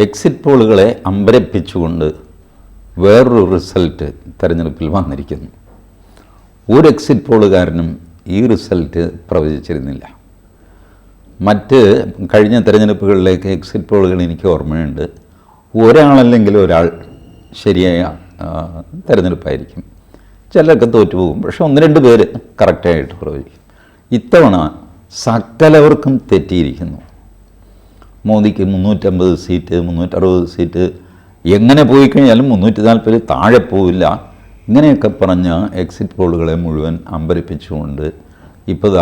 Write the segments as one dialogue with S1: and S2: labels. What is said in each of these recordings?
S1: Exit പോളുകളെ അമ്പരപ്പിച്ചുകൊണ്ട് വേറൊരു result തെരഞ്ഞെടുപ്പിൽ വന്നിരിക്കുന്നു. ഒരു എക്സിറ്റ് പോളുകാരനും ഈ റിസൾട്ട് പ്രവചിച്ചിരുന്നില്ല. മറ്റ് കഴിഞ്ഞ തെരഞ്ഞെടുപ്പുകളിലേക്ക് എക്സിറ്റ് പോളുകൾ എനിക്ക് ഓർമ്മയുണ്ട്. ഒരാളല്ലെങ്കിൽ ഒരാൾ ശരിയായ തിരഞ്ഞെടുപ്പായിരിക്കും. ചിലരൊക്കെ തോറ്റുപോകും. പക്ഷെ ഒന്ന് രണ്ട് പേര് കറക്റ്റായിട്ട് പ്രവചിക്കും. ഇത്തവണ സകലവർക്കും തെറ്റിയിരിക്കുന്നു. മോദിക്ക് മുന്നൂറ്റമ്പത് സീറ്റ് മുന്നൂറ്ററുപത് സീറ്റ്. എങ്ങനെ പോയി കഴിഞ്ഞാലും മുന്നൂറ്റി നാൽപ്പത് താഴെ പോവില്ല. ഇങ്ങനെയൊക്കെ പറഞ്ഞ എക്സിറ്റ് പോളുകളെ മുഴുവൻ അമ്പരിപ്പിച്ചുകൊണ്ട് ഇപ്പോൾ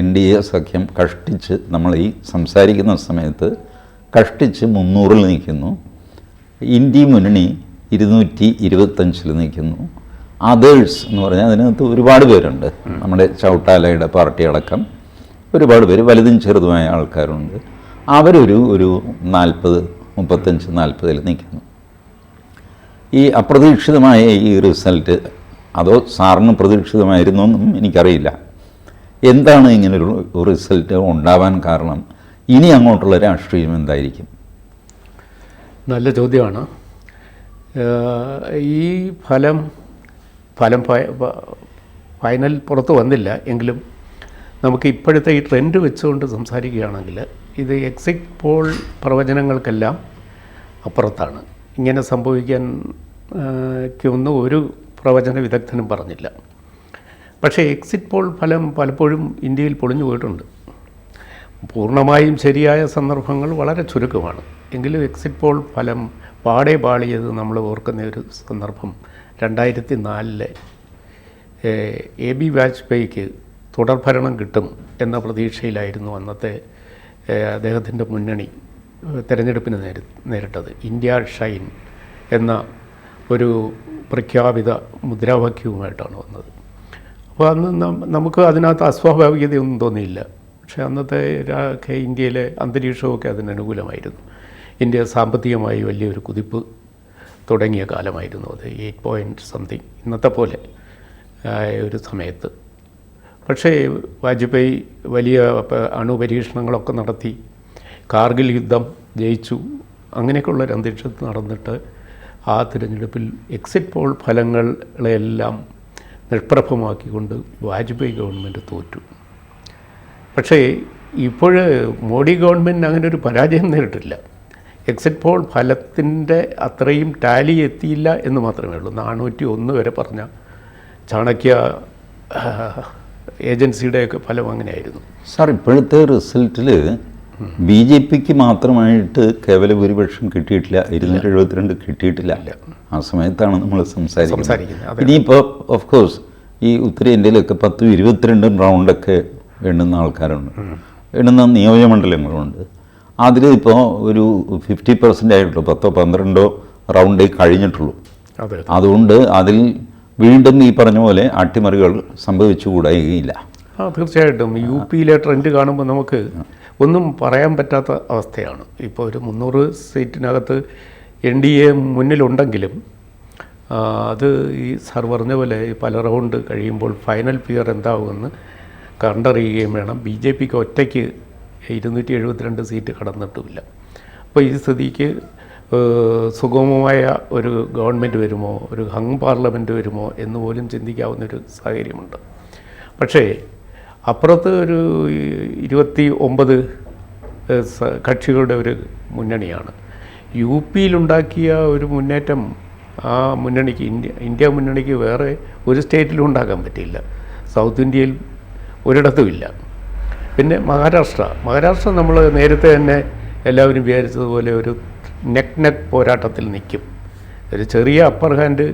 S1: എൻ ഡി എ സഖ്യം കഷ്ടിച്ച് നമ്മൾ ഈ സംസാരിക്കുന്ന സമയത്ത് കഷ്ടിച്ച് മുന്നൂറിൽ നിൽക്കുന്നു. ഇന്ത്യ മുന്നണി ഇരുന്നൂറ്റി ഇരുപത്തഞ്ചിൽ നിൽക്കുന്നു. അതേഴ്സ് എന്ന് പറഞ്ഞാൽ അതിനകത്ത് ഒരുപാട് പേരുണ്ട്. നമ്മുടെ ചൗട്ടാലയുടെ പാർട്ടി അടക്കം ഒരുപാട് പേര് വലുതും ചെറുതുമായ ആൾക്കാരുണ്ട്. അവരൊരു ഒരു നാൽപ്പത് മുപ്പത്തഞ്ച് നാൽപ്പതിൽ നിൽക്കുന്നു. ഈ അപ്രതീക്ഷിതമായ ഈ റിസൾട്ട് അതോ സാറിന് പ്രതീക്ഷിതമായിരുന്നു എന്നും എനിക്കറിയില്ല. എന്താണ് ഇങ്ങനൊരു റിസൾട്ട് ഉണ്ടാവാൻ കാരണം? ഇനി അങ്ങോട്ടുള്ള രാഷ്ട്രീയം എന്തായിരിക്കും?
S2: നല്ല ചോദ്യമാണ്. ഈ ഫലം ഫലം ഫൈനൽ പുറത്ത് വന്നില്ല. എങ്കിലും നമുക്ക് ഇപ്പോഴത്തെ ഈ ട്രെൻഡ് വെച്ചുകൊണ്ട് സംസാരിക്കുകയാണെങ്കിൽ ഇത് എക്സിറ്റ് പോൾ പ്രവചനങ്ങൾക്കെല്ലാം അപ്പുറത്താണ്. ഇങ്ങനെ സംഭവിക്കാൻ ഒന്നും ഒരു പ്രവചന വിദഗ്ധനും പറഞ്ഞില്ല. പക്ഷേ എക്സിറ്റ് പോൾ ഫലം പലപ്പോഴും ഇന്ത്യയിൽ പൊളിഞ്ഞു പോയിട്ടുണ്ട്. പൂർണമായും ശരിയായ സന്ദർഭങ്ങൾ വളരെ ചുരുക്കമാണ്. എങ്കിലും എക്സിറ്റ് പോൾ ഫലം പാടെ പാളിയത് നമ്മൾ ഓർക്കുന്ന ഒരു സന്ദർഭം രണ്ടായിരത്തി നാലിലെ എ ബി വാജ്പേയിക്ക് തുടർഭരണം കിട്ടും എന്ന പ്രതീക്ഷയിലായിരുന്നു അന്നത്തെ അദ്ദേഹത്തിന്റെ മുന്നണി തിരഞ്ഞെടുപ്പിന് നേരി നേരിട്ടത്. ഇന്ത്യ ഷൈൻ എന്ന ഒരു പ്രഖ്യാപിത മുദ്രാവാക്യവുമായിട്ടാണ് വന്നത്. അപ്പോൾ അന്ന് നമുക്ക് അതിനകത്ത് അസ്വാഭാവികതയൊന്നും തോന്നിയില്ല. പക്ഷേ അന്നത്തെ ഇന്ത്യയിലെ അന്തരീക്ഷമൊക്കെ അതിനനുകൂലമായിരുന്നു ഇന്ത്യ സാമ്പത്തികമായി വലിയൊരു കുതിപ്പ് തുടങ്ങിയ കാലമായിരുന്നു അത്. എയ്റ്റ് പോയിന്റ് സംതിങ് ഇന്നത്തെ പോലെ ഒരു സമയത്ത്. പക്ഷേ വാജ്പേയി വലിയ അണുപരീക്ഷണങ്ങളൊക്കെ നടത്തി. കാർഗിൽ യുദ്ധം ജയിച്ചു. അങ്ങനെയൊക്കെയുള്ള ഒരു അന്തരീക്ഷത്തിൽ നടന്നിട്ട് ആ തിരഞ്ഞെടുപ്പിൽ എക്സിറ്റ് പോൾ ഫലങ്ങളെല്ലാം നിഷ്പ്രഭമാക്കിക്കൊണ്ട് വാജ്പേയി ഗവൺമെന്റ് തോറ്റു. പക്ഷേ ഇപ്പോൾ മോഡി ഗവൺമെന്റ് അങ്ങനെ ഒരു പരാജയം നേരിട്ടില്ല. എക്സിറ്റ് പോൾ ഫലത്തിന്റെ അത്രയും ടാലി എത്തിയില്ല എന്ന് മാത്രമേ ഉള്ളൂ. നാനൂറ്റി ഒന്ന് വരെ പറഞ്ഞ ചാണക്യ ഏജൻസിയുടെയൊക്കെ ഫലം അങ്ങനെയായിരുന്നു.
S1: സാർ ഇപ്പോഴത്തെ റിസൾട്ടിൽ ബി ജെ പിക്ക് മാത്രമായിട്ട് കേവല ഭൂരിപക്ഷം കിട്ടിയിട്ടില്ല ഇരുന്നൂറ്റി എഴുപത്തിരണ്ട് കിട്ടിയിട്ടില്ല. ആ സമയത്താണ് നമ്മൾ സംസാരിക്കുന്നത്. ഇനിയിപ്പോൾ ഓഫ് കോഴ്സ് ഈ ഉത്തരേന്ത്യയിലൊക്കെ പത്തും ഇരുപത്തിരണ്ടും റൗണ്ടൊക്കെ എണ്ണുന്ന ആൾക്കാരുണ്ട്. എണ്ണുന്ന നിയോജകമണ്ഡലങ്ങളുണ്ട്. അതിൽ ഇപ്പോൾ ഒരു ഫിഫ്റ്റി പെർസെന്റ് ആയിട്ടുള്ളൂ പത്തോ പന്ത്രണ്ടോ റൗണ്ടേ കഴിഞ്ഞിട്ടുള്ളൂ. അതുകൊണ്ട് അതിൽ വീണ്ടും ഈ പറഞ്ഞ പോലെ അട്ടിമറികൾ സംഭവിച്ചുകൂടുകയില്ല
S2: ആ തീർച്ചയായിട്ടും. യു പിയിലെ ട്രെൻഡ് കാണുമ്പോൾ നമുക്ക് ഒന്നും പറയാൻ പറ്റാത്ത അവസ്ഥയാണ്. ഇപ്പോൾ ഒരു മുന്നൂറ് സീറ്റിനകത്ത് എൻ ഡി എ മുന്നിലുണ്ടെങ്കിലും അത് ഈ സാർ പറഞ്ഞ പോലെ പല റൗണ്ട് കഴിയുമ്പോൾ ഫൈനൽ ഫിയർ എന്താവുമെന്ന് കണ്ടറിയുകയും വേണം. ബി ജെ പിക്ക് ഒറ്റയ്ക്ക് ഇരുന്നൂറ്റി എഴുപത്തിരണ്ട് സീറ്റ് കടന്നിട്ടുമില്ല. അപ്പോൾ ഈ സ്ഥിതിക്ക് സുഗമമായ ഒരു ഗവൺമെന്റ് വരുമോ ഒരു ഹങ് പാർലമെന്റ് വരുമോ എന്ന് പോലും ചിന്തിക്കാവുന്നൊരു സാഹചര്യമുണ്ട്. പക്ഷേ അപ്പുറത്ത് ഒരു ഇരുപത്തി ഒമ്പത് കക്ഷികളുടെ ഒരു മുന്നണിയാണ്. യു പിയിലുണ്ടാക്കിയ ഒരു മുന്നേറ്റം ആ മുന്നണിക്ക് ഇന്ത്യ ഇന്ത്യ മുന്നണിക്ക് വേറെ ഒരു സ്റ്റേറ്റിലും ഉണ്ടാക്കാൻ പറ്റിയില്ല. സൗത്ത് ഇന്ത്യയിൽ ഒരിടത്തുമില്ല പിന്നെ മഹാരാഷ്ട്ര. മഹാരാഷ്ട്ര നമ്മൾ നേരത്തെ തന്നെ എല്ലാവരും വിചാരിച്ചതുപോലെ ഒരു നെക്ക് നെക്ക് പോരാട്ടത്തിൽ നിൽക്കും. ഒരു ചെറിയ അപ്പർ ഹാൻഡ്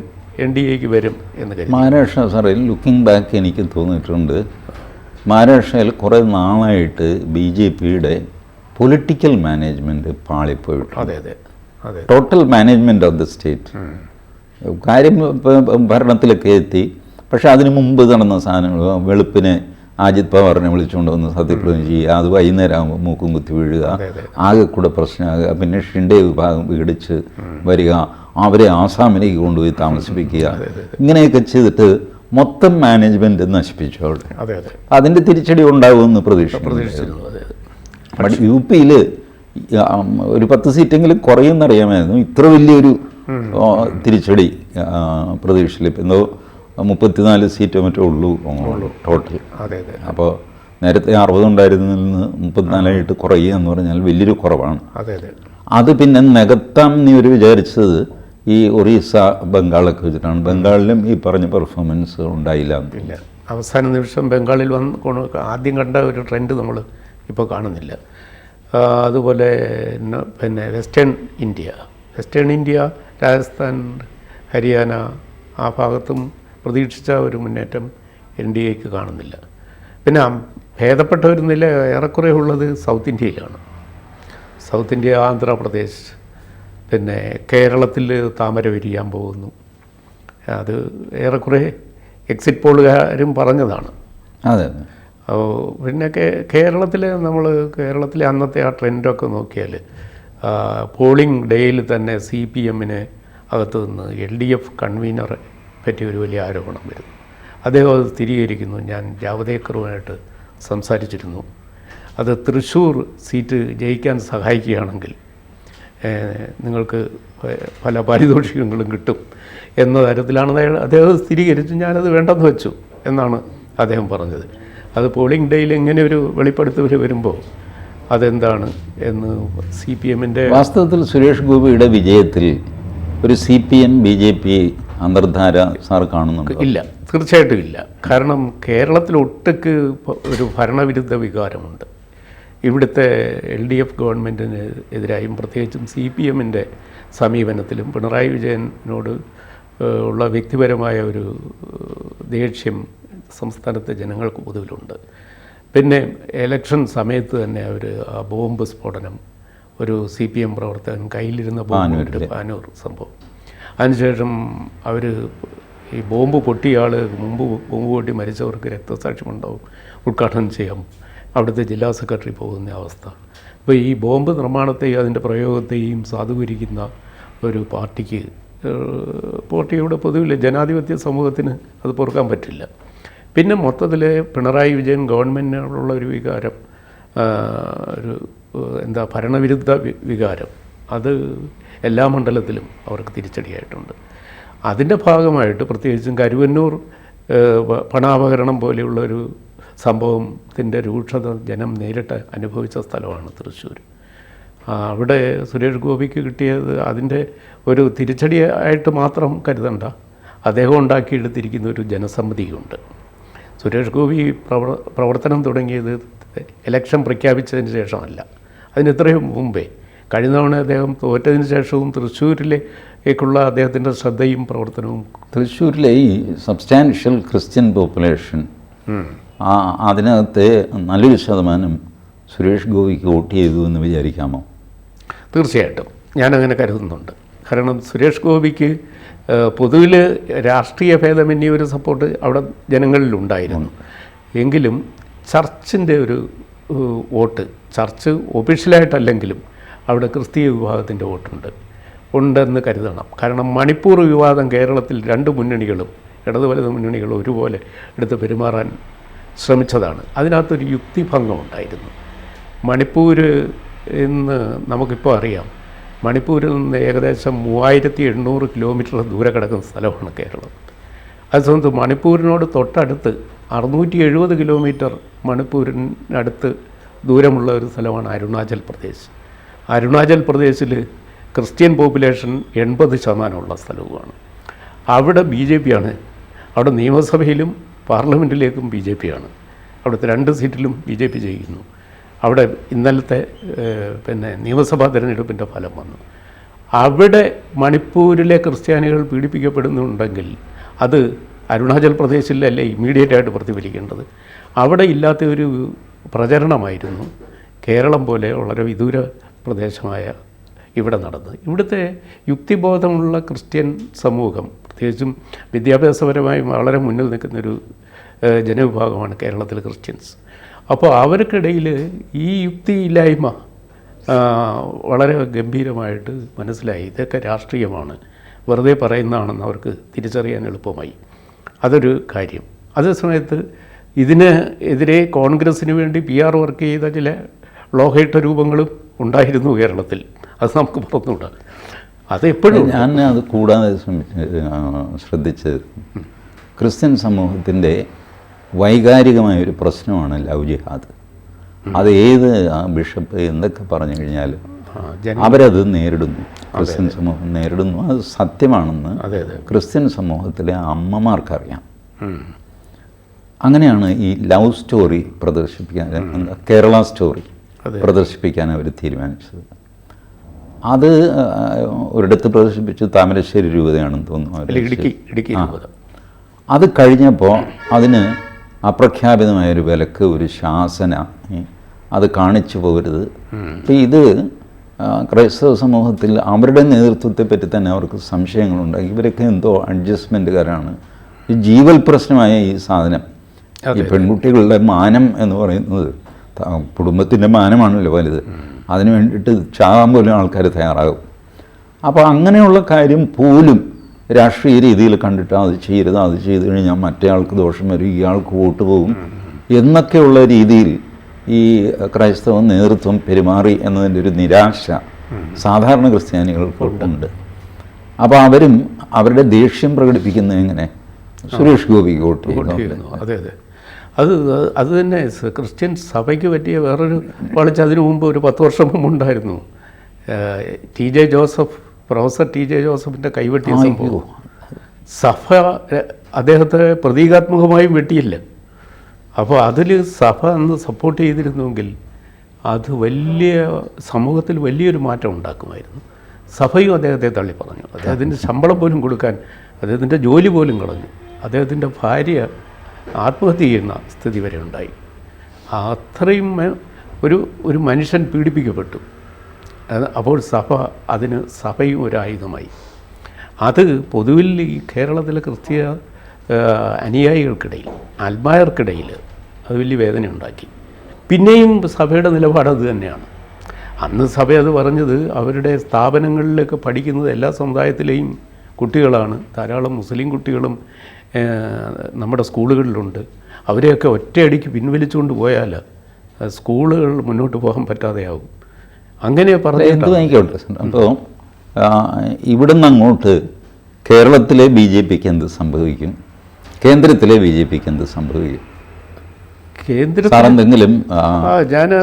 S2: എൻ ഡി എക്ക് വരും എന്ന് കരുതി.
S1: മഹാരാഷ്ട്ര സാറേ ലുക്കിംഗ് ബാക്ക് എനിക്ക് തോന്നിയിട്ടുണ്ട്. മഹാരാഷ്ട്രയിൽ കുറേ നാളായിട്ട് ബി ജെ പിയുടെ പൊളിറ്റിക്കൽ മാനേജ്മെന്റ് പാളിപ്പോയിട്ടുണ്ട്.
S2: അതെ അതെ അതെ.
S1: Total management of the state കാര്യം ഭരണത്തിലൊക്കെ എത്തി. പക്ഷേ അതിന് മുമ്പ് നടന്ന സാധനങ്ങൾ വെളുപ്പിനെ അജിത് പവാറിനെ വിളിച്ചുകൊണ്ട് വന്ന് സത്യപ്രതിജ്ഞ ചെയ്യുക. അത് വൈകുന്നേരം ആകുമ്പോൾ മൂക്കും കുത്തി വീഴുക. ആകെ കൂടെ പ്രശ്നമാകുക. പിന്നെ ഷിൻഡെ വിഭാഗം വിഘടിച്ച് വരിക. അവരെ ആസാമിലേക്ക് കൊണ്ടുപോയി താമസിപ്പിക്കുക. ഇങ്ങനെയൊക്കെ ചെയ്തിട്ട് മൊത്തം മാനേജ്മെന്റ് നശിപ്പിച്ചു അവിടെ.
S2: അതെ അതെ.
S1: അതിന്റെ തിരിച്ചടി ഉണ്ടാകുമെന്ന് പ്രതീക്ഷിക്കുന്നു. യു പിയിൽ ഒരു പത്ത് സീറ്റെങ്കിലും കുറയുമെന്നറിയാമായിരുന്നു. ഇത്ര വലിയൊരു തിരിച്ചടി പ്രതീക്ഷയിൽ ഇപ്പം എന്തോ മുപ്പത്തിനാല് സീറ്റോ മറ്റോ ഉള്ളൂ ടോട്ടൽ
S2: അതെ അതെ.
S1: അപ്പോൾ നേരത്തെ അറുപത് ഉണ്ടായിരുന്നതിൽ നിന്ന് മുപ്പത്തിനാലായിട്ട് കുറയുക എന്ന് പറഞ്ഞാൽ വലിയൊരു കുറവാണ്.
S2: അതെ അതെ.
S1: അത് പിന്നെ നികത്താം നീ ഒരു വിചാരിച്ചത് ഈ ഒറീസ ബംഗാളൊക്കെ വെച്ചിട്ടാണ്. ബംഗാളിലും ഈ പറഞ്ഞ പെർഫോമൻസ് ഉണ്ടായില്ല
S2: ഇല്ല. അവസാന നിമിഷം ബംഗാളിൽ വന്ന് ആദ്യം കണ്ട ഒരു ട്രെൻഡ് നമ്മൾ ഇപ്പോൾ കാണുന്നില്ല. അതുപോലെ പിന്നെ western India western India Rajasthan Haryana ആ ഭാഗത്തും പ്രതീക്ഷിച്ച ഒരു മുന്നേറ്റം എൻ ഡി എക്ക് കാണുന്നില്ല. പിന്നെ ഭേദപ്പെട്ട ഒരു നില ഏറെക്കുറെ ഉള്ളത് സൗത്ത് ഇന്ത്യയിലാണ്. സൗത്ത് ഇന്ത്യ ആന്ധ്രാപ്രദേശ് പിന്നെ കേരളത്തിൽ താമര വിരിയാൻ പോകുന്നു. അത് ഏറെക്കുറെ എക്സിറ്റ് പോളുകാരും പറഞ്ഞതാണ്.
S1: അതെ
S2: പിന്നെ കേരളത്തിൽ കേരളത്തിലെ നമ്മൾ കേരളത്തിലെ അന്നത്തെ ആ ട്രെൻഡൊക്കെ നോക്കിയാൽ പോളിംഗ് ഡേയിൽ തന്നെ സി പി എമ്മിന് അകത്ത് നിന്ന് എൽ ഡി എഫ് കൺവീനറെ പറ്റി ഒരു വലിയ ആരോപണം വരുന്നു. അദ്ദേഹം അത് സ്ഥിരീകരിക്കുന്നു. ഞാൻ ജാവദേക്കറുമായിട്ട് സംസാരിച്ചിരുന്നു. അത് തൃശ്ശൂർ സീറ്റ് ജയിക്കാൻ സഹായിക്കുകയാണെങ്കിൽ നിങ്ങൾക്ക് പല പാരിതോഷികങ്ങളും കിട്ടും എന്ന തരത്തിലാണ് അദ്ദേഹം സ്ഥിരീകരിച്ചു. ഞാനത് വേണ്ടെന്ന് വെച്ചു എന്നാണ് അദ്ദേഹം പറഞ്ഞത്. അത് പോളിംഗ് ഡേയിൽ ഇങ്ങനെ ഒരു വെളിപ്പെടുത്തൽ വരുമ്പോൾ അതെന്താണ് എന്ന് സി പി എമ്മിന്റെ
S1: വാസ്തവത്തിൽ സുരേഷ് ഗോപിയുടെ വിജയത്തിൽ ഒരു C P M B J P അന്തർധാര sir കാണുന്നുണ്ട്?
S2: ഇല്ല. തീർച്ചയായിട്ടും ഇല്ല. കാരണം കേരളത്തിൽ ഒട്ടുക്ക് ഒരു ഭരണവിരുദ്ധ വികാരമുണ്ട്. ഇവിടുത്തെ എൽ ഡി എഫ് ഗവൺമെന്റിന് എതിരായും പ്രത്യേകിച്ചും സി പി എമ്മിന്റെ സമീപനത്തിലും പിണറായി വിജയനോട് ഉള്ള വ്യക്തിപരമായ ഒരു ദേഷ്യം സംസ്ഥാനത്തെ ജനങ്ങൾക്ക് പൊതുവിലുണ്ട് പിന്നെ എലക്ഷൻ സമയത്ത് തന്നെ അവർ ആ ബോംബ് സ്ഫോടനം ഒരു സി പി എം പ്രവർത്തകൻ കയ്യിലിരുന്ന ബോംബ് പാനൂർ സംഭവം. അതിനുശേഷം അവർ ഈ ബോംബ് പൊട്ടിയ ആൾ മുമ്പ് ബോംബ് പൊട്ടി മരിച്ചവർക്ക് രക്തസാക്ഷ്യമുണ്ടാവും ഉദ്ഘാടനം ചെയ്യാം. അവിടുത്തെ ജില്ലാ സെക്രട്ടറി പോകുന്ന അവസ്ഥ. അപ്പോൾ ഈ ബോംബ് നിർമ്മാണത്തെയും അതിന്റെ പ്രയോഗത്തെയും സാധൂകരിക്കുന്ന ഒരു പാർട്ടിക്ക് പാർട്ടിയുടെ പൊതുവിൽ ജനാധിപത്യ സമൂഹത്തിന് അത് പൊറുക്കാൻ പറ്റില്ല. പിന്നെ മൊത്തത്തിൽ പിണറായി വിജയൻ ഗവൺമെന്റിനോടുള്ള ഒരു വികാരം ഒരു എന്താ ഭരണവിരുദ്ധ വികാരം. അത് എല്ലാ മണ്ഡലത്തിലും അവർക്ക് തിരിച്ചടിയായിട്ടുണ്ട്. അതിന്റെ ഭാഗമായിട്ട് പ്രത്യേകിച്ചും കരുവന്നൂർ പണാപകരണം പോലെയുള്ള ഒരു സംഭവത്തിന്റെ രൂക്ഷത ജനം നേരിട്ട് അനുഭവിച്ച സ്ഥലമാണ് തൃശ്ശൂർ. അവിടെ സുരേഷ് ഗോപിക്ക് കിട്ടിയത് അതിന്റെ ഒരു തിരിച്ചടിയായിട്ട് മാത്രം കരുതണ്ട. അദ്ദേഹം ഉണ്ടാക്കിയെടുത്തിരിക്കുന്ന ഒരു ജനസമ്മതിയുണ്ട് സുരേഷ് ഗോപി പ്രവർ പ്രവർത്തനം തുടങ്ങിയത് ഇലക്ഷൻ പ്രഖ്യാപിച്ചതിന് ശേഷമല്ല. അതിന് ഇത്രയും മുമ്പേ കഴിഞ്ഞ തവണ അദ്ദേഹം തോറ്റതിന് ശേഷവും തൃശ്ശൂരിലേക്കുള്ള അദ്ദേഹത്തിന്റെ ശ്രദ്ധയും പ്രവർത്തനവും
S1: തൃശ്ശൂരിലെ ഈ സബ്സ്റ്റാൻഷ്യൽ ക്രിസ്ത്യൻ പോപ്പുലേഷൻ അതിനകത്തെ നല്ലൊരു ശതമാനം സുരേഷ് ഗോപിക്ക് വോട്ട് ചെയ്തു എന്ന് വിചാരിക്കാമോ?
S2: തീർച്ചയായിട്ടും. ഞാനങ്ങനെ കരുതുന്നുണ്ട്. കാരണം സുരേഷ് ഗോപിക്ക് പൊതുവിൽ രാഷ്ട്രീയ ഭേദമന്യ ഒരു സപ്പോർട്ട് അവിടെ ജനങ്ങളിലുണ്ടായിരുന്നു. എങ്കിലും ചർച്ചിന്റെ ഒരു വോട്ട്. ചർച്ച് ഒഫീഷ്യലായിട്ടല്ലെങ്കിലും അവിടെ ക്രിസ്തീയ വിഭാഗത്തിന്റെ വോട്ടുണ്ട്. ഉണ്ടെന്ന് കരുതണം. കാരണം മണിപ്പൂർ വിവാദം കേരളത്തിൽ രണ്ട് മുന്നണികളും ഇടതു വലത് മുന്നണികളും ഒരുപോലെ എടുത്ത് പെരുമാറാൻ ശ്രമിച്ചതാണ്. അതിനകത്തൊരു യുക്തിഭംഗമുണ്ടായിരുന്നു മണിപ്പൂർ ഇന്ന് നമുക്കിപ്പോൾ അറിയാം. മണിപ്പൂരിൽ നിന്ന് ഏകദേശം മൂവായിരത്തി എണ്ണൂറ് കിലോമീറ്റർ ദൂരെ കിടക്കുന്ന സ്ഥലമാണ് കേരളം. അത് സംബന്ധിച്ച് മണിപ്പൂരിനോട് തൊട്ടടുത്ത് അറുന്നൂറ്റി എഴുപത് കിലോമീറ്റർ മണിപ്പൂരിനടുത്ത് ദൂരമുള്ള ഒരു സ്ഥലമാണ് അരുണാചൽ പ്രദേശ്. അരുണാചൽ പ്രദേശിൽ ക്രിസ്ത്യൻ പോപ്പുലേഷൻ എൺപത് ശതമാനമുള്ള സ്ഥലവുമാണ്. അവിടെ ബി ജെ പിയാണ്. അവിടെ നിയമസഭയിലും പാർലമെന്റിലേക്കും ബി ജെ പിയാണ്. അവിടുത്തെ രണ്ട് സീറ്റിലും ബി ജെ പി ജയിക്കുന്നു. അവിടെ ഇന്നലത്തെ പിന്നെ നിയമസഭാ തിരഞ്ഞെടുപ്പിന്റെ ഫലം വന്നു. അവിടെ മണിപ്പൂരിലെ ക്രിസ്ത്യാനികൾ പീഡിപ്പിക്കപ്പെടുന്നുണ്ടെങ്കിൽ അത് അരുണാചൽ പ്രദേശിലല്ലേ ഇമ്മീഡിയറ്റായിട്ട് പ്രതിഫലിക്കേണ്ടത്? അവിടെ ഇല്ലാത്ത ഒരു പ്രചരണമായിരുന്നു. കേരളം പോലെ വളരെ വിദൂര പ്രദേശമായ ഇവിടെ നടന്നത്. ഇവിടുത്തെ യുക്തിബോധമുള്ള ക്രിസ്ത്യൻ സമൂഹം പ്രത്യേകിച്ചും വിദ്യാഭ്യാസപരമായി വളരെ മുന്നിൽ നിൽക്കുന്നൊരു ജനവിഭാഗമാണ് കേരളത്തിലെ ക്രിസ്ത്യൻസ്. അപ്പോൾ അവർക്കിടയിൽ ഈ യുക്തിയില്ലായ്മ വളരെ ഗംഭീരമായിട്ട് മനസ്സിലായി. ഇതൊക്കെ രാഷ്ട്രീയമാണ്. വെറുതെ പറയുന്നതാണെന്ന് അവർക്ക് തിരിച്ചറിയാൻ എളുപ്പമായി. അതൊരു കാര്യം. അതേ സമയത്ത് ഇതിന് എതിരെ കോൺഗ്രസ്സിന് വേണ്ടി പി ആർ വർക്ക് ചെയ്ത ചില ലോഹയിട്ട രൂപങ്ങളും ഉണ്ടായിരുന്നു കേരളത്തിൽ. അത് നമുക്ക് പറഞ്ഞുകൂടാ അത് എപ്പോഴും
S1: ഞാൻ അത് കൂടാതെ ശ്രദ്ധിച്ചത് ക്രിസ്ത്യൻ സമൂഹത്തിന്റെ വൈകാരികമായ ഒരു പ്രശ്നമാണ് ലവ് ജിഹാദ്. അത് ഏത് ബിഷപ്പ് എന്തൊക്കെ പറഞ്ഞു കഴിഞ്ഞാലും അവരത് നേരിടുന്നു. ക്രിസ്ത്യൻ സമൂഹം നേരിടുന്നു. അത് സത്യമാണെന്ന് ക്രിസ്ത്യൻ സമൂഹത്തിലെ അമ്മമാർക്കറിയാം. അങ്ങനെയാണ് ഈ ലവ് സ്റ്റോറി പ്രദർശിപ്പിക്കാൻ കേരള സ്റ്റോറി. പ്രദർശിപ്പിക്കാൻ അവർ തീരുമാനിച്ചത്. അത് ഒരിടത്ത് പ്രദർശിപ്പിച്ചു താമരശ്ശേരി രൂപതയാണെന്ന് തോന്നുന്നു അത് കഴിഞ്ഞപ്പോൾ അതിന് അപ്രഖ്യാപിതമായൊരു വിലക്ക് ഒരു ശാസന അത് കാണിച്ചു പോകരുത്. അപ്പം ഇത് ക്രൈസ്തവ സമൂഹത്തിൽ അവരുടെ നേതൃത്വത്തെ പറ്റി തന്നെ അവർക്ക് സംശയങ്ങളുണ്ടായി ഇവരൊക്കെ എന്തോ അഡ്ജസ്റ്റ്മെന്റുകാരാണ് ജീവൽ പ്രശ്നമായ ഈ സാധനം. ഈ പെൺകുട്ടികളുടെ മാനം എന്ന് പറയുന്നത് കുടുംബത്തിന്റെ മാനമാണല്ലോ വലുത്. അതിന് വേണ്ടിയിട്ട് ചാകാൻ പോലും ആൾക്കാർ തയ്യാറാകും. അപ്പോൾ അങ്ങനെയുള്ള കാര്യം പോലും രാഷ്ട്രീയ രീതിയിൽ കണ്ടിട്ട് അത് ചെയ്യരുത് അത് ചെയ്ത് കഴിഞ്ഞാൽ മറ്റേ ആൾക്ക് ദോഷം വരും ഇയാൾക്ക് വോട്ട് പോകും എന്നൊക്കെയുള്ള രീതിയിൽ ഈ ക്രൈസ്തവ നേതൃത്വം പെരുമാറി എന്നതിന്റെ ഒരു നിരാശ സാധാരണ ക്രിസ്ത്യാനികൾക്കുണ്ട് അപ്പോൾ അവരും അവരുടെ ദേഷ്യം പ്രകടിപ്പിക്കുന്നത് എങ്ങനെ? സുരേഷ് ഗോപിക്ക് വോട്ട്
S2: അതെ
S1: അതെ.
S2: ചെയ്യുന്നു അതെ അതെ തന്നെ ക്രിസ്ത്യൻ സഭയ്ക്ക് പറ്റിയ വേറൊരു വളച്ച് അതിനു മുമ്പ് ഒരു പത്ത് വർഷം മുമ്പ് ഉണ്ടായിരുന്നു. T J Joseph professor T J ജോസഫിന്റെ കൈവെട്ടിയ സംഭവം. സഭ അദ്ദേഹത്തെ പ്രതീകാത്മകമായും വെട്ടിയില്ല. അപ്പോൾ അതിൽ സഭ അന്ന് സപ്പോർട്ട് ചെയ്തിരുന്നുവെങ്കിൽ അത് വലിയ സമൂഹത്തിൽ വലിയൊരു മാറ്റം ഉണ്ടാക്കുമായിരുന്നു. സഭയും അദ്ദേഹത്തെ തള്ളി പറഞ്ഞു. അദ്ദേഹത്തിന്റെ ശമ്പളം പോലും കൊടുക്കാൻ അദ്ദേഹത്തിന്റെ ജോലി പോലും കളഞ്ഞു. അദ്ദേഹത്തിന്റെ ഭാര്യ ആത്മഹത്യ ചെയ്യുന്ന സ്ഥിതി വരെ ഉണ്ടായി. അത്രയും ഒരു ഒരു മനുഷ്യൻ പീഡിപ്പിക്കപ്പെട്ടു. അപ്പോൾ സഭ അതിന് സഭയും ഒരു ആയുധമായി. അത് പൊതുവിൽ ഈ കേരളത്തിലെ ക്രിസ്തീയ അനുയായികൾക്കിടയിൽ ആത്മായർക്കിടയിൽ അത് വലിയ വേദന ഉണ്ടാക്കി. പിന്നെയും സഭയുടെ നിലപാട് അത് തന്നെയാണ്. അന്ന് സഭ അത് പറഞ്ഞത് അവരുടെ സ്ഥാപനങ്ങളിലൊക്കെ പഠിക്കുന്നത് എല്ലാ സമുദായത്തിലെയും കുട്ടികളാണ്. ധാരാളം മുസ്ലിം കുട്ടികളും നമ്മുടെ സ്കൂളുകളിലുണ്ട്. അവരെയൊക്കെ ഒറ്റയടിക്ക് പിൻവലിച്ചുകൊണ്ട് പോയാൽ സ്കൂളുകൾ മുന്നോട്ട് പോകാൻ പറ്റാതെയാവും. അങ്ങനെ പറഞ്ഞു
S1: അപ്പോൾ ഇവിടെ അപ്പോൾ ഇവിടുന്ന് അങ്ങോട്ട് കേരളത്തിലെ ബി ജെ പിക്ക് എന്ത് സംഭവിക്കും? കേന്ദ്രത്തിലെ ബി ജെ പിക്ക് എന്ത് സംഭവിക്കും?
S2: കേന്ദ്ര
S1: എന്തെങ്കിലും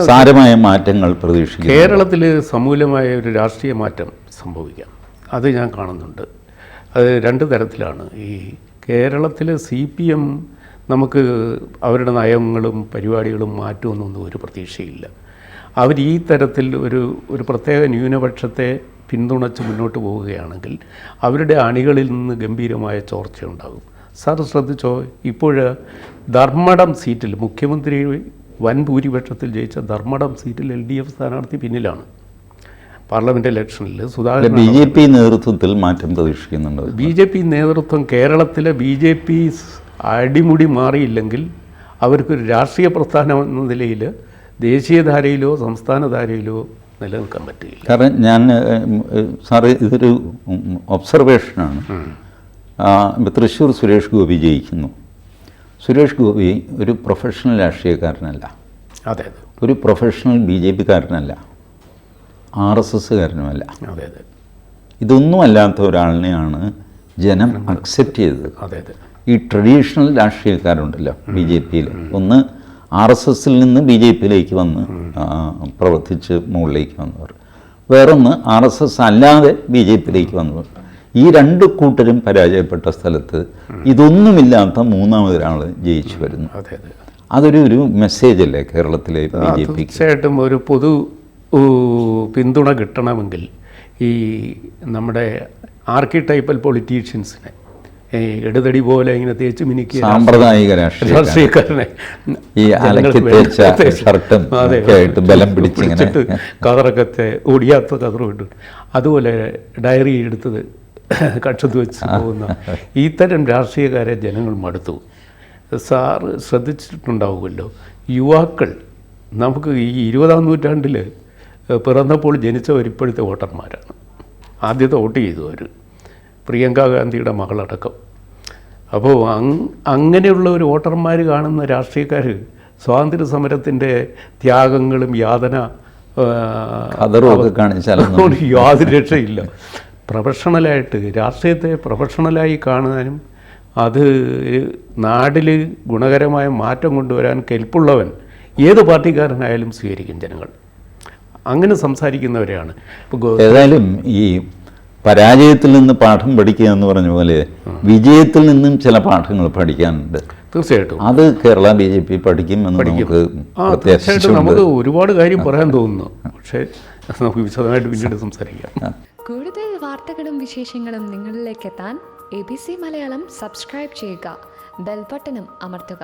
S1: സാരമായ മാറ്റങ്ങൾ പ്രതീക്ഷിക്കും
S2: കേരളത്തിൽ സമൂലമായ ഒരു രാഷ്ട്രീയ മാറ്റം സംഭവിക്കാം. അത് ഞാൻ കാണുന്നുണ്ട്. അത് രണ്ട് തരത്തിലാണ്. ഈ കേരളത്തിൽ സി പി എം നമുക്ക് അവരുടെ നയങ്ങളും പരിപാടികളും മാറ്റുമെന്നൊന്നും ഒരു പ്രതീക്ഷയില്ല. അവർ ഈ തരത്തിൽ ഒരു ഒരു പ്രത്യേക ന്യൂനപക്ഷത്തെ പിന്തുണച്ച് മുന്നോട്ട് പോവുകയാണെങ്കിൽ അവരുടെ അണികളിൽ നിന്ന് ഗംഭീരമായ ചോർച്ചയുണ്ടാകും. സാർ ശ്രദ്ധിച്ചോ? ഇപ്പോൾ ധർമ്മടം സീറ്റിൽ മുഖ്യമന്ത്രി വൻ ഭൂരിപക്ഷത്തിൽ ജയിച്ച ധർമ്മടം സീറ്റിൽ എൽ ഡി എഫ് സ്ഥാനാർത്ഥി പിന്നിലാണ്. പാർലമെന്റ് ഇലക്ഷനിൽ സുധാകരൻ
S1: ബി ജെ പി നേതൃത്വത്തിൽ മാറ്റം പ്രതീക്ഷിക്കുന്നുണ്ട്?
S2: ബി ജെ പി നേതൃത്വം കേരളത്തിലെ ബി ജെ പി അടിമുടി മാറിയില്ലെങ്കിൽ അവർക്കൊരു രാഷ്ട്രീയ പ്രസ്ഥാനം എന്ന നിലയിൽ ദേശീയധാരയിലോ സംസ്ഥാനധാരയിലോ നിലനിൽക്കാൻ പറ്റില്ല.
S1: കാരണം ഞാൻ സാറ് ഇതൊരു ഒബ്സർവേഷനാണ്. തൃശ്ശൂർ സുരേഷ് ഗോപി ജയിക്കുന്നു. സുരേഷ് ഗോപി ഒരു പ്രൊഫഷണൽ രാഷ്ട്രീയക്കാരനല്ല.
S2: അതെ അതെ.
S1: ഒരു പ്രൊഫഷണൽ ബി ജെ പിക്കാരനല്ല. ആർ എസ് എസ്സുകാരനുമല്ല
S2: അതെ അതെ.
S1: ഇതൊന്നും അല്ലാത്ത ഒരാളിനെയാണ് ജനം അക്സെപ്റ്റ് ചെയ്തത്.
S2: അതെ അതെ.
S1: ഈ ട്രഡീഷണൽ രാഷ്ട്രീയക്കാരുണ്ടല്ലോ ബി ജെ പിയിൽ ഒന്ന് ആർ എസ് എസിൽ നിന്ന് ബി ജെ പിയിലേക്ക് വന്ന് പ്രവർത്തിച്ച് മുകളിലേക്ക് വന്നവർ. വേറൊന്ന് ആർ എസ് എസ് അല്ലാതെ ബി ജെ പിയിലേക്ക് വന്നവർ. ഈ രണ്ട് കൂട്ടരും പരാജയപ്പെട്ട സ്ഥലത്ത് ഇതൊന്നുമില്ലാത്ത മൂന്നാമതൊരാൾ ജയിച്ചു വരുന്നു.
S2: അതെ അതെ.
S1: അതൊരു ഒരു മെസ്സേജ് അല്ലേ കേരളത്തിലെ ബി ജെ പിക്ക്?
S2: തീർച്ചയായിട്ടും ഒരു പൊതു പിന്തുണ കിട്ടണമെങ്കിൽ ഈ നമ്മുടെ ആർക്കിടൈപ്പൽ പൊളിറ്റീഷ്യൻസിനെ ഇടതടി പോലെ ഇങ്ങനെ തേച്ച് മിനിക്ക്
S1: സാമ്പ്രദായിക രാഷ്ട്രീയ
S2: രാഷ്ട്രീയക്കാരനെ
S1: ഈ അലക്കി തേച്ച ഷർട്ടും
S2: അതെ,
S1: ആയിട്ട് ബലം പിടിച്ചിങ്ങനെ
S2: പിടിച്ചിട്ട് കതറൊക്കെ ഓടിയാത്ത കതറും ഇട്ടു. അതുപോലെ ഡയറി എടുത്തത് കക്ഷത്ത് വെച്ച് പോകുന്ന ഇത്തരം രാഷ്ട്രീയക്കാരെ ജനങ്ങൾ മടുത്തു. സാറ് ശ്രദ്ധിച്ചിട്ടുണ്ടാവുമല്ലോ യുവാക്കൾ നമുക്ക് ഈ ഇരുപതാം നൂറ്റാണ്ടിൽ പിറന്നപ്പോൾ ജനിച്ചവർ ഇപ്പോഴത്തെ വോട്ടർമാരാണ്. ആദ്യത്തെ വോട്ട് ചെയ്തു അവർ പ്രിയങ്ക ഗാന്ധിയുടെ മകളടക്കം. അപ്പോൾ അങ് അങ്ങനെയുള്ള ഒരു വോട്ടർമാർ കാണുന്ന രാഷ്ട്രീയക്കാർ സ്വാതന്ത്ര്യ സമരത്തിന്റെ ത്യാഗങ്ങളും യാതന യാതൊരു രക്ഷയില്ല. പ്രൊഫഷണലായിട്ട് രാഷ്ട്രീയത്തെ പ്രൊഫഷണലായി കാണാനും അത് നാടിൽ ഗുണകരമായ മാറ്റം കൊണ്ടുവരാൻ കെൽപ്പുള്ളവൻ ഏത് പാർട്ടിക്കാരനായാലും സ്വീകരിക്കും ജനങ്ങൾ. അങ്ങനെ സംസാരിക്കുന്നവരെയാണ്.
S1: ഏതായാലും ഈ പരാജയത്തിൽ നിന്ന് പാഠം പഠിക്കുക എന്ന് പറഞ്ഞ പോലെ വിജയത്തിൽ നിന്നും ചില പാഠങ്ങൾ പഠിക്കാനുണ്ട്.
S2: തീർച്ചയായിട്ടും.
S1: അത് കേരള ബി ജെ പി പഠിക്കുമെന്ന് നമുക്ക്
S2: തീർച്ചയായിട്ടും നമുക്ക് ഒരുപാട് കാര്യം പറയാൻ തോന്നുന്നു. പക്ഷേ നമുക്ക് വിശദമായിട്ട് പിന്നീട് സംസാരിക്കാം.
S3: കൂടുതൽ വാർത്തകളും വിശേഷങ്ങളും നിങ്ങളിലേക്ക് എത്താൻ A B C Malayalam subscribe ചെയ്യുക. ബെൽബട്ടനും അമർത്തുക.